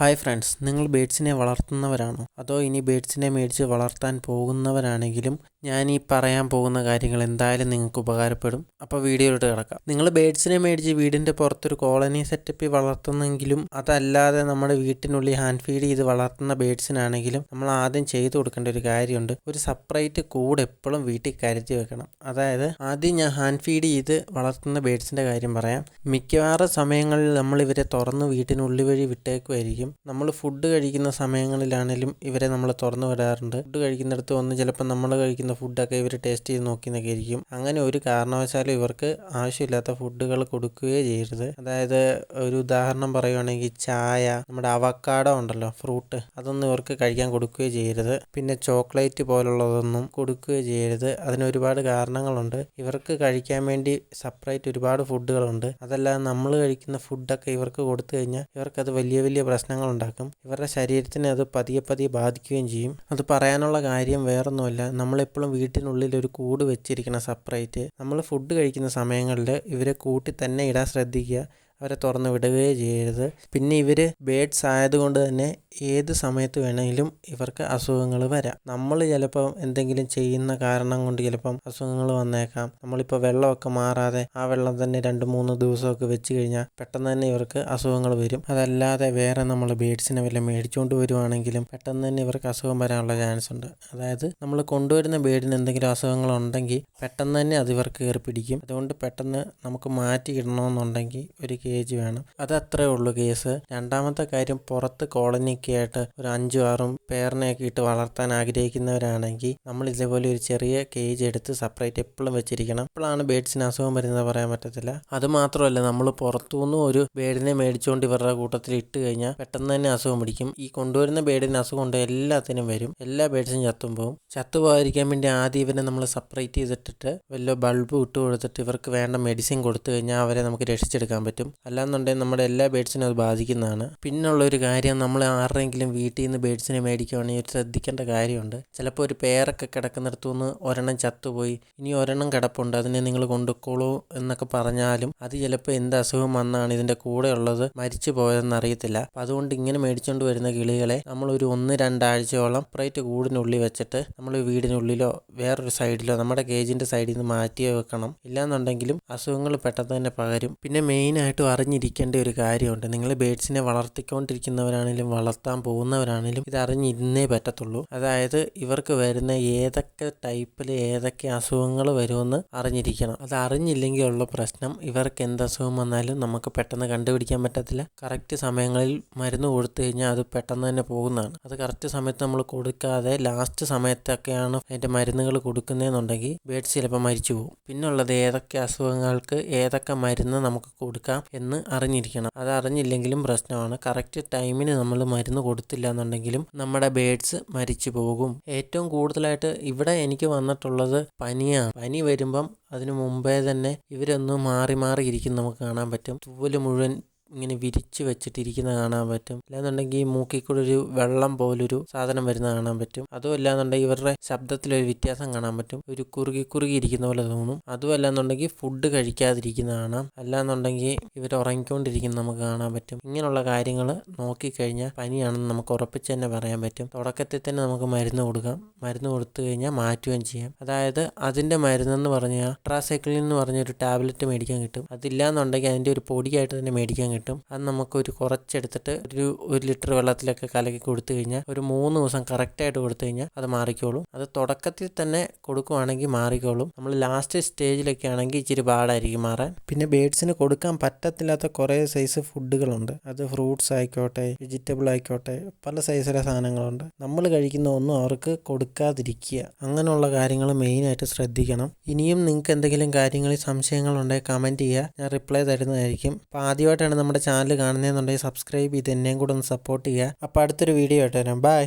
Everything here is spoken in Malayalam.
ഹായ് ഫ്രണ്ട്സ് നിങ്ങൾ ബേഡ്സിനെ വളർത്തുന്നവരാണോ? അതോ ഇനി ബേഡ്സിനെ മേടിച്ച് വളർത്താൻ പോകുന്നവരാണെങ്കിലും ഞാൻ ഈ പറയാൻ പോകുന്ന കാര്യങ്ങൾ എന്തായാലും നിങ്ങൾക്ക് ഉപകാരപ്പെടും. അപ്പോൾ വീഡിയോയിലോട്ട് കിടക്കാം. നിങ്ങൾ ബേഡ്സിനെ മേടിച്ച് വീടിന്റെ പുറത്തൊരു കോളനി സെറ്റപ്പിൽ വളർത്തുന്നെങ്കിലും അതല്ലാതെ നമ്മുടെ വീട്ടിനുള്ളിൽ ഹാൻഡ് ഫീഡ് ചെയ്ത് വളർത്തുന്ന ബേഡ്സിനാണെങ്കിലും നമ്മൾ ആദ്യം ചെയ്തു കൊടുക്കേണ്ട ഒരു കാര്യമുണ്ട്. ഒരു സെപ്പറേറ്റ് കൂട് എപ്പോഴും വീട്ടിൽ കരുതി വെക്കണം. അതായത് ആദ്യം ഞാൻ ഹാൻഡ് ഫീഡ് ചെയ്ത് വളർത്തുന്ന ബേഡ്സിന്റെ കാര്യം പറയാം. മിക്കവാറും സമയങ്ങളിൽ നമ്മൾ ഇവരെ തുറന്ന് വീട്ടിനുള്ളിൽ വഴി വിട്ടേക്കുമായിരിക്കും. നമ്മൾ ഫുഡ് കഴിക്കുന്ന സമയങ്ങളിലാണെങ്കിലും ഇവരെ നമ്മൾ തുറന്നു വിടാറുണ്ട്. ഫുഡ് കഴിക്കുന്നിടത്ത് വന്ന് ചിലപ്പോൾ നമ്മൾ കഴിക്കുന്ന ഫുഡൊക്കെ ഇവർ ടേസ്റ്റ് ചെയ്ത് നോക്കി ഇരിക്കും. അങ്ങനെ ഒരു കാരണവശാലും ഇവർക്ക് ആവശ്യമില്ലാത്ത ഫുഡുകൾ കൊടുക്കുകയേ ചെയ്യരുത്. അതായത് ഒരു ഉദാഹരണം പറയുകയാണെങ്കിൽ ചായ നമ്മുടെ അവക്കാടോ ഉണ്ടല്ലോ ഫ്രൂട്ട് അതൊന്നും ഇവർക്ക് കഴിക്കാൻ കൊടുക്കുകയേ ചെയ്യരുത്. പിന്നെ ചോക്ലേറ്റ് പോലുള്ളതൊന്നും കൊടുക്കുകയേ ചെയ്യരുത്. അതിന് ഒരുപാട് കാരണങ്ങളുണ്ട്. ഇവർക്ക് കഴിക്കാൻ വേണ്ടി സെപ്പറേറ്റ് ഒരുപാട് ഫുഡുകളുണ്ട് അതല്ലാതെ നമ്മൾ കഴിക്കുന്ന ഫുഡൊക്കെ ഇവർക്ക് കൊടുത്തു കഴിഞ്ഞാൽ ഇവർക്കത് വലിയ വലിയ പ്രശ്നങ്ങൾ ഉണ്ടാക്കും ഇവരുടെ ശരീരത്തിനെ അത് പതിയെ പതിയെ ബാധിക്കുകയും ചെയ്യും. അത് പറയാനുള്ള കാര്യം വേറൊന്നുമല്ല. നമ്മളെപ്പോഴും വീട്ടിനുള്ളിൽ ഒരു കൂട് വെച്ചിരിക്കണം സെപ്പറേറ്റ് നമ്മൾ ഫുഡ് കഴിക്കുന്ന സമയങ്ങളിൽ ഇവരെ കൂട്ടി തന്നെ ഇടാൻ ശ്രദ്ധിക്കുക. അവരെ തുറന്ന് വിടുകയേ ചെയ്യരുത്. പിന്നെ ഇവർ ബേഡ്സ് ആയതുകൊണ്ട് തന്നെ ഏത് സമയത്ത് വേണമെങ്കിലും ഇവർക്ക് അസുഖങ്ങൾ വരാം. നമ്മൾ ചിലപ്പോൾ എന്തെങ്കിലും ചെയ്യുന്ന കാരണം കൊണ്ട് ചിലപ്പം അസുഖങ്ങൾ വന്നേക്കാം. നമ്മളിപ്പോൾ വെള്ളമൊക്കെ മാറാതെ ആ വെള്ളം തന്നെ രണ്ട് മൂന്ന് ദിവസമൊക്കെ വെച്ച് കഴിഞ്ഞാൽ പെട്ടെന്ന് തന്നെ ഇവർക്ക് അസുഖങ്ങൾ വരും. അതല്ലാതെ വേറെ നമ്മൾ ബേഡ്സിനെ വല്ല മേടിച്ചുകൊണ്ട് വരുവാണെങ്കിലും പെട്ടെന്ന് തന്നെ ഇവർക്ക് അസുഖം വരാനുള്ള ചാൻസ് ഉണ്ട്. അതായത് നമ്മൾ കൊണ്ടുവരുന്ന ബേഡിന് എന്തെങ്കിലും അസുഖങ്ങളുണ്ടെങ്കിൽ പെട്ടെന്ന് തന്നെ അത് ഇവർക്ക് കയറി പിടിക്കും അതുകൊണ്ട് പെട്ടെന്ന് നമുക്ക് മാറ്റി ഇടണമെന്നുണ്ടെങ്കിൽ ഒരു കേജ് വേണം. അത് അത്രേ ഉള്ളൂ കേസ്. രണ്ടാമത്തെ കാര്യം പുറത്ത് കോളനിയൊക്കെ ആയിട്ട് ഒരു അഞ്ചും ആറും പേരിനെയൊക്കെ ഇട്ട് വളർത്താൻ ആഗ്രഹിക്കുന്നവരാണെങ്കിൽ നമ്മൾ ഇതേപോലെ ഒരു ചെറിയ കേജ് എടുത്ത് സെപ്പറേറ്റ് എപ്പോഴും വെച്ചിരിക്കണം. അപ്പോഴാണ് ബേഡ്സിന് അസുഖം വരുന്നത് പറയാൻ പറ്റത്തില്ല. അത് മാത്രമല്ല നമ്മൾ പുറത്തുനിന്ന് ഒരു ബേഡിനെ മേടിച്ചുകൊണ്ട് ഇവരുടെ കൂട്ടത്തിൽ ഇട്ട് കഴിഞ്ഞാൽ പെട്ടെന്ന് തന്നെ അസുഖം പിടിക്കും. ഈ കൊണ്ടുവരുന്ന ബേഡിന് അസുഖം ഉണ്ട് എല്ലാത്തിനും വരും. എല്ലാ ബേഡ്സും ചത്തും പോകും. ചത്തുപോകാതിരിക്കാൻ വേണ്ടി ആദ്യം ഇവരെ നമ്മൾ സെപ്പറേറ്റ് ചെയ്തിട്ടിട്ട് വല്ല ബൾബ് ഇട്ട് കൊടുത്തിട്ട് ഇവർക്ക് വേണ്ട മെഡിസിൻ കൊടുത്തു കഴിഞ്ഞാൽ അവരെ നമുക്ക് രക്ഷിച്ചെടുക്കാൻ പറ്റും. അല്ലാന്നുണ്ടെങ്കിൽ നമ്മുടെ എല്ലാ ബേഡ്സിനും അത് ബാധിക്കുന്നതാണ്. പിന്നുള്ള ഒരു കാര്യം നമ്മൾ ആരുടെയെങ്കിലും വീട്ടിൽ നിന്ന് ബേഡ്സിനെ മേടിക്കുകയാണെങ്കിൽ ഒരു ശ്രദ്ധിക്കേണ്ട കാര്യമുണ്ട്. ചിലപ്പോൾ ഒരു പേരൊക്കെ കിടക്കുന്നിടത്തുനിന്ന് ഒരെണ്ണം ചത്തുപോയി. ഇനി ഒരെണ്ണം കിടപ്പുണ്ട് അതിനെ നിങ്ങൾ കൊണ്ടുക്കോളൂ എന്നൊക്കെ പറഞ്ഞാലും അത് ചിലപ്പോൾ എന്ത് അസുഖം വന്നാണ് ഇതിന്റെ കൂടെ ഉള്ളത് മരിച്ചു പോയതെന്ന് അറിയത്തില്ല. അപ്പം അതുകൊണ്ട് ഇങ്ങനെ മേടിച്ചുകൊണ്ട് വരുന്ന കിളികളെ നമ്മൾ ഒരു ഒന്ന് രണ്ടാഴ്ചയോളം പ്രൈറ്റ് കൂടിനുള്ളിൽ വെച്ചിട്ട് നമ്മൾ വീടിനുള്ളിലോ വേറൊരു സൈഡിലോ നമ്മുടെ കേജിന്റെ സൈഡിൽ നിന്ന് മാറ്റി വെക്കണം ഇല്ലാന്നുണ്ടെങ്കിലും അസുഖങ്ങൾ പെട്ടെന്ന് തന്നെ പകരും. പിന്നെ മെയിനായിട്ടും അറിഞ്ഞിരിക്കേണ്ട ഒരു കാര്യമുണ്ട്. നിങ്ങൾ ബേഡ്സിനെ വളർത്തിക്കൊണ്ടിരിക്കുന്നവരാണെങ്കിലും വളർത്താൻ പോകുന്നവരാണെങ്കിലും ഇത് അറിഞ്ഞിരുന്നേ പറ്റത്തുള്ളൂ. അതായത് ഇവർക്ക് വരുന്ന ഏതൊക്കെ ടൈപ്പിൽ ഏതൊക്കെ അസുഖങ്ങൾ വരുമെന്ന് അറിഞ്ഞിരിക്കണം. അത് അറിഞ്ഞില്ലെങ്കിൽ ഉള്ള പ്രശ്നം ഇവർക്ക് എന്ത് അസുഖം വന്നാലും നമുക്ക് പെട്ടെന്ന് കണ്ടുപിടിക്കാൻ പറ്റത്തില്ല. കറക്റ്റ് സമയങ്ങളിൽ മരുന്ന് കൊടുത്തു കഴിഞ്ഞാൽ അത് പെട്ടെന്ന് തന്നെ പോകുന്നതാണ്. അത് കറക്റ്റ് സമയത്ത് നമ്മൾ കൊടുക്കാതെ ലാസ്റ്റ് സമയത്തൊക്കെയാണ് അതിന്റെ മരുന്നുകൾ കൊടുക്കുന്നതെന്നുണ്ടെങ്കിൽ ബേഡ്സ് ചിലപ്പോൾ മരിച്ചു പോകും. പിന്നുള്ളത് ഏതൊക്കെ അസുഖങ്ങൾക്ക് ഏതൊക്കെ മരുന്ന് നമുക്ക് കൊടുക്കാം എന്ന് അറിഞ്ഞിരിക്കണം. അത് അറിഞ്ഞില്ലെങ്കിലും പ്രശ്നമാണ്. കറക്റ്റ് ടൈമിന് നമ്മൾ മരുന്ന് കൊടുത്തില്ല എന്നുണ്ടെങ്കിലും നമ്മുടെ ബേഡ്സ് മരിച്ചു പോകും. ഏറ്റവും കൂടുതലായിട്ട് ഇവിടെ എനിക്ക് വന്നിട്ടുള്ളത് പനിയാണ്. പനി വരുമ്പം അതിനു മുമ്പേ തന്നെ ഇവരൊന്ന് മാറി മാറി നമുക്ക് കാണാൻ പറ്റും. തൂവൽ മുഴുവൻ ഇങ്ങനെ വിരിച്ച് വെച്ചിട്ടിരിക്കുന്ന കാണാൻ പറ്റും. അല്ലാന്നുണ്ടെങ്കിൽ മൂക്കിൽ കൂടെ ഒരു വെള്ളം പോലൊരു സാധനം വരുന്ന കാണാൻ പറ്റും. അതും അല്ലാന്നുണ്ടെങ്കിൽ ഇവരുടെ ശബ്ദത്തിലൊരു വ്യത്യാസം കാണാൻ പറ്റും. ഒരു കുറുകി കുറുകി ഇരിക്കുന്ന പോലെ തോന്നും. അതും അല്ലാന്നുണ്ടെങ്കിൽ ഫുഡ് കഴിക്കാതിരിക്കുന്ന കാണാം. അല്ലാന്നുണ്ടെങ്കിൽ ഇവർ ഉറങ്ങിക്കൊണ്ടിരിക്കുന്ന നമുക്ക് കാണാൻ പറ്റും. ഇങ്ങനെയുള്ള കാര്യങ്ങൾ നോക്കിക്കഴിഞ്ഞാൽ പനിയാണെന്ന് നമുക്ക് ഉറപ്പിച്ച് തന്നെ പറയാൻ പറ്റും. തുടക്കത്തിൽ തന്നെ നമുക്ക് മരുന്ന് കൊടുക്കാം. മരുന്ന് കൊടുത്തു കഴിഞ്ഞാൽ മാറ്റുകയും ചെയ്യാം. അതായത് അതിന്റെ മരുന്നെന്ന് പറഞ്ഞാൽ ട്രാസൈക്ലിൻ എന്ന് പറഞ്ഞൊരു ടാബ്ലറ്റ് മേടിക്കാൻ കിട്ടും. അതില്ലാന്നുണ്ടെങ്കിൽ അതിന്റെ ഒരു പൊടിയായിട്ട് തന്നെ മേടിക്കാൻ കിട്ടും. അത് നമുക്കൊരു കുറച്ചെടുത്തിട്ട് ഒരു ഒരു ലിറ്റർ വെള്ളത്തിലൊക്കെ കലക്കി കൊടുത്തു കഴിഞ്ഞാൽ ഒരു മൂന്ന് ദിവസം കറക്റ്റായിട്ട് കൊടുത്തു കഴിഞ്ഞാൽ അത് മാറിക്കോളും. അത് തുടക്കത്തിൽ തന്നെ കൊടുക്കുവാണെങ്കിൽ മാറിക്കോളും. നമ്മൾ ലാസ്റ്റ് സ്റ്റേജിലൊക്കെ ആണെങ്കിൽ ഇച്ചിരി പാടായിരിക്കും മാറാൻ. പിന്നെ ബേഡ്സിന് കൊടുക്കാൻ പറ്റത്തില്ലാത്ത കുറേ സൈസ് ഫുഡുകളുണ്ട്. അത് ഫ്രൂട്ട്സ് ആയിക്കോട്ടെ വെജിറ്റബിൾ ആയിക്കോട്ടെ പല സൈസിലെ സാധനങ്ങളുണ്ട്. നമ്മൾ കഴിക്കുന്ന ഒന്നും അവർക്ക് കൊടുക്കാതിരിക്കുക. അങ്ങനെയുള്ള കാര്യങ്ങൾ മെയിനായിട്ട് ശ്രദ്ധിക്കണം. ഇനിയും നിങ്ങൾക്ക് എന്തെങ്കിലും കാര്യങ്ങളിൽ സംശയങ്ങളുണ്ടെങ്കിൽ കമന്റ് ചെയ്യുക. ഞാൻ റിപ്ലൈ തരുന്നതായിരിക്കും. അപ്പോൾ ആദ്യമായിട്ടാണ് നമ്മുടെ ചാനൽ കാണുന്നതെന്നുണ്ടെങ്കിൽ സബ്സ്ക്രൈബ് ചെയ്ത് എന്നെയും കൂടെ ഒന്ന് സപ്പോർട്ട് ചെയ്യുക. അപ്പോൾ അടുത്തൊരു വീഡിയോ ആയിട്ട് വരാം. ബൈ